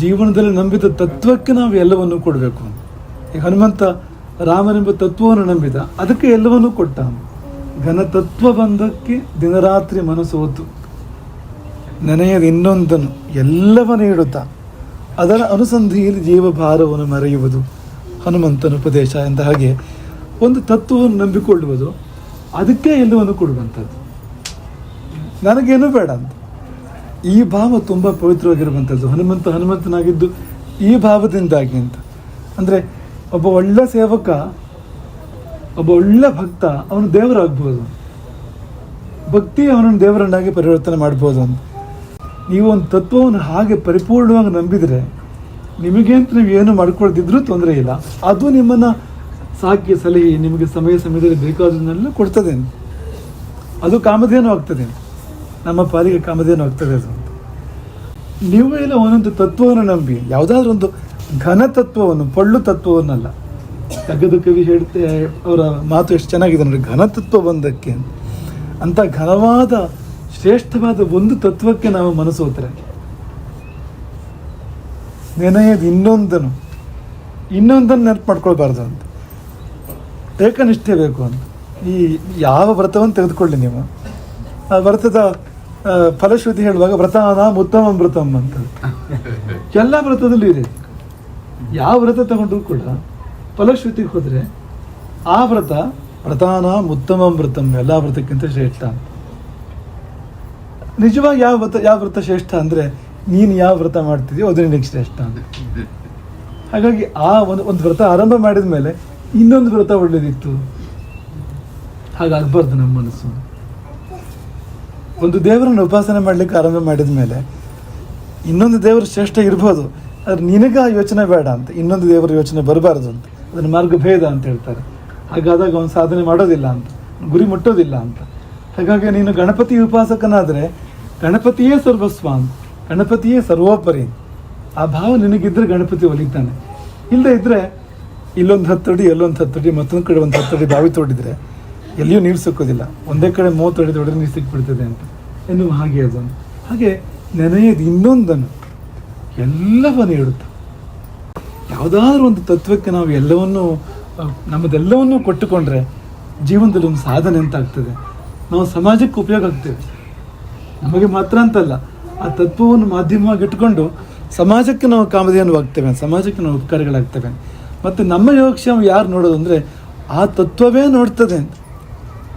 ಜೀವನದಲ್ಲಿ ನಂಬಿದ ತತ್ವಕ್ಕೆ ನಾವು ಎಲ್ಲವನ್ನು ಕೊಡಬೇಕು. ಈಗ ಹನುಮಂತ ರಾಮನೆಂಬ ತತ್ವವನ್ನು ನಂಬಿದ, ಅದಕ್ಕೆ ಎಲ್ಲವನ್ನೂ ಕೊಟ್ಟ ಘನತತ್ವ ಬಂದಕ್ಕೆ ದಿನರಾತ್ರಿ ಮನಸ್ಸೋತು ನೆನೆಯದು ಇನ್ನೊಂದನ್ನು ಎಲ್ಲವನ್ನು ಇಡುತ್ತಾ ಅದರ ಅನುಸಂಧಿಯಲ್ಲಿ ಜೀವಭಾರವನ್ನು ಮರೆಯುವುದು ಹನುಮಂತನ ಉಪದೇಶ ಎಂದ ಹಾಗೆ ಒಂದು ತತ್ವವನ್ನು ನಂಬಿಕೊಳ್ಳುವುದು, ಅದಕ್ಕೆ ಎಲ್ಲವನ್ನು ಕೊಡುವಂಥದ್ದು. ನನಗೇನು ಬೇಡ ಅಂತ. ಈ ಭಾವ ತುಂಬ ಪವಿತ್ರವಾಗಿರುವಂಥದ್ದು. ಹನುಮಂತ ಹನುಮಂತನಾಗಿದ್ದು ಈ ಭಾವದಿಂದಾಗಿ ಅಂತ. ಅಂದರೆ ಒಬ್ಬ ಒಳ್ಳೆ ಸೇವಕ, ಒಬ್ಬ ಒಳ್ಳೆ ಭಕ್ತ, ಅವನು ದೇವರಾಗ್ಬೋದು. ಭಕ್ತಿ ಅವನನ್ನು ದೇವರನ್ನಾಗಿ ಪರಿವರ್ತನೆ ಮಾಡ್ಬೋದು ಅಂತ. ನೀವು ಒಂದು ತತ್ವವನ್ನು ಹಾಗೆ ಪರಿಪೂರ್ಣವಾಗಿ ನಂಬಿದರೆ ನಿಮಗೆ ಅಂತ ನೀವು ಏನು ಮಾಡ್ಕೊಳ್ದಿದ್ರೂ ತೊಂದರೆ ಇಲ್ಲ. ಅದು ನಿಮ್ಮನ್ನು ಸಾಕಿ ಸಲಹೆ, ನಿಮಗೆ ಸಮಯ ಸಮಯದಲ್ಲಿ ಬೇಕಾದನ್ನೆಲ್ಲ ಕೊಡ್ತದೆ ಅದು ಕಾಮಧೇನು ಆಗ್ತದೆ ನಮ್ಮ ಪಾಲಿಗೆ ಕಾಮಧೇನು ಆಗ್ತದೆ ಅದು ನೀವು ಎಲ್ಲ ಒಂದೊಂದು ತತ್ವವನ್ನು ನಂಬಿ, ಯಾವುದಾದ್ರೂ ಒಂದು ಘನ ತತ್ವವನ್ನು, ಪಳ್ಳು ತತ್ವವನ್ನಲ್ಲ. ತಗ್ಗದು ಕವಿ ಹೇಳ್ತೆ ಅವರ ಮಾತು ಎಷ್ಟು ಚೆನ್ನಾಗಿದೆ ನೋಡಿ, ಘನ ತತ್ವ ಬಂದಕ್ಕೆ ಅಂತ. ಘನವಾದ, ಶ್ರೇಷ್ಠವಾದ ಒಂದು ತತ್ವಕ್ಕೆ ನಾವು ಮನಸ್ಸು ಹೋದ್ರೆ. ನೆನೆಯದು ಇನ್ನೊಂದನ್ನು. ಇನ್ನೊಂದನ್ನು ನೆನಪು ಮಾಡ್ಕೊಳ್ಬಾರ್ದು ಅಂತ. ಏಕನಿಷ್ಠೆ ಬೇಕು ಅಂತ. ಈ ಯಾವ ವ್ರತವನ್ನು ತೆಗೆದುಕೊಳ್ಳಿ ನೀವು? ಆ ವ್ರತದ ಫಲಶ್ರುತಿ ಹೇಳುವಾಗ ವ್ರತಾನ ಉತ್ತಮ ವ್ರತಂ ಅಂತ. ಎಲ್ಲ ವ್ರತದಲ್ಲೂ ಇದೆ. ಯಾವ ವ್ರತ ತಗೊಂಡ್ರು ಕೂಡ ಫಲಶ್ರುತಿಗೆ ಹೋದರೆ ಆ ವ್ರತ ವ್ರತಾನಾಂ ಉತ್ತಮ ವ್ರತಂ ಎಲ್ಲ ವ್ರತಕ್ಕಿಂತ ಶ್ರೇಷ್ಠ ಅಂತ. ನಿಜವಾಗಿ ಯಾವ ವ್ರತ ಯಾವ ವ್ರತ ಶ್ರೇಷ್ಠ ಅಂದರೆ ನೀನು ಯಾವ ವ್ರತ ಮಾಡ್ತಿದ್ಯೋ ಅದು ನಿನಗೆ ಶ್ರೇಷ್ಠ ಅಂತ. ಹಾಗಾಗಿ ಆ ಒಂದು ಒಂದು ವ್ರತ ಆರಂಭ ಮಾಡಿದ ಮೇಲೆ ಇನ್ನೊಂದು ವ್ರತ ಒಳ್ಳೇದಿತ್ತು. ಹಾಗಾಗಬಾರ್ದು ನಮ್ಮ ಮನಸ್ಸು. ಒಂದು ದೇವರನ್ನು ಉಪಾಸನೆ ಮಾಡಲಿಕ್ಕೆ ಆರಂಭ ಮಾಡಿದ ಮೇಲೆ ಇನ್ನೊಂದು ದೇವರು ಶ್ರೇಷ್ಠ ಇರ್ಬೋದು. ಆದ್ರೆ ನಿನಗೆ ಆ ಯೋಚನೆ ಬೇಡ ಅಂತ, ಇನ್ನೊಂದು ದೇವರ ಯೋಚನೆ ಬರಬಾರದು ಅಂತ. ಅದನ್ನು ಮಾರ್ಗಭೇದ ಅಂತ ಹೇಳ್ತಾರೆ. ಹಾಗಾದಾಗ ಅವನು ಸಾಧನೆ ಮಾಡೋದಿಲ್ಲ ಅಂತ, ಗುರಿ ಮುಟ್ಟೋದಿಲ್ಲ ಅಂತ. ಹಾಗಾಗಿ ನೀನು ಗಣಪತಿ ಉಪಾಸಕನಾದರೆ ಗಣಪತಿಯೇ ಸರ್ವಸ್ವ ಅಂತ, ಗಣಪತಿಯೇ ಸರ್ವೋಪರಿ ಆ ಭಾವ ನಿನಗಿದ್ರೆ ಗಣಪತಿ ಒಲಿತಾನೆ. ಇಲ್ಲದೆ ಇದ್ದರೆ ಇಲ್ಲೊಂದು ಹತ್ತಡಿ ಎಲ್ಲೊಂದು ಹತ್ತಡಿ ಮತ್ತೊಂದು ಕಡೆ ಒಂದು ಹತ್ತಡಿ ಬಾವಿ ತೊಡಿದ್ರೆ ಎಲ್ಲಿಯೂ ನೀರು ಸಿಕ್ಕೋದಿಲ್ಲ. ಒಂದೇ ಕಡೆ ಮೂವತ್ತು ಅಡಿ ತೊಡೆದ್ರೆ ನೀರು ಸಿಕ್ಬಿಡ್ತದೆ ಅಂತ. ಎನ್ನುವ ಹಾಗೆ ಅದನ್ನು. ಹಾಗೆ ನೆನೆಯದು ಇನ್ನೊಂದನ್ನು ಎಲ್ಲವನ್ನು ಇಡುತ್ತೆ ಯಾವುದಾದ್ರೂ ಒಂದು ತತ್ವಕ್ಕೆ ನಾವು ಎಲ್ಲವನ್ನೂ ನಮ್ಮದೆಲ್ಲವನ್ನೂ ಕೊಟ್ಟುಕೊಂಡ್ರೆ ಜೀವನದಲ್ಲಿ ಒಂದು ಸಾಧನೆ ಅಂತ ಆಗ್ತದೆ ನಾವು ಸಮಾಜಕ್ಕೆ ಉಪಯೋಗ ಆಗ್ತೇವೆ. ನಮಗೆ ಮಾತ್ರ ಅಂತಲ್ಲ, ಆ ತತ್ವವನ್ನು ಮಾಧ್ಯಮವಾಗಿ ಇಟ್ಕೊಂಡು ಸಮಾಜಕ್ಕೆ ನಾವು ಕಾಮಧೇನುವಾಗ್ತೇವೆ ಸಮಾಜಕ್ಕೆ ನಾವು ಉಪಕಾರಿಗಳಾಗ್ತೇವೆ. ಮತ್ತು ನಮ್ಮ ಯೋಗಕ್ಷೇಮ ಯಾರು ನೋಡೋದು ಅಂದರೆ ಆ ತತ್ವವೇ ನೋಡ್ತದೆ. ಅಂತ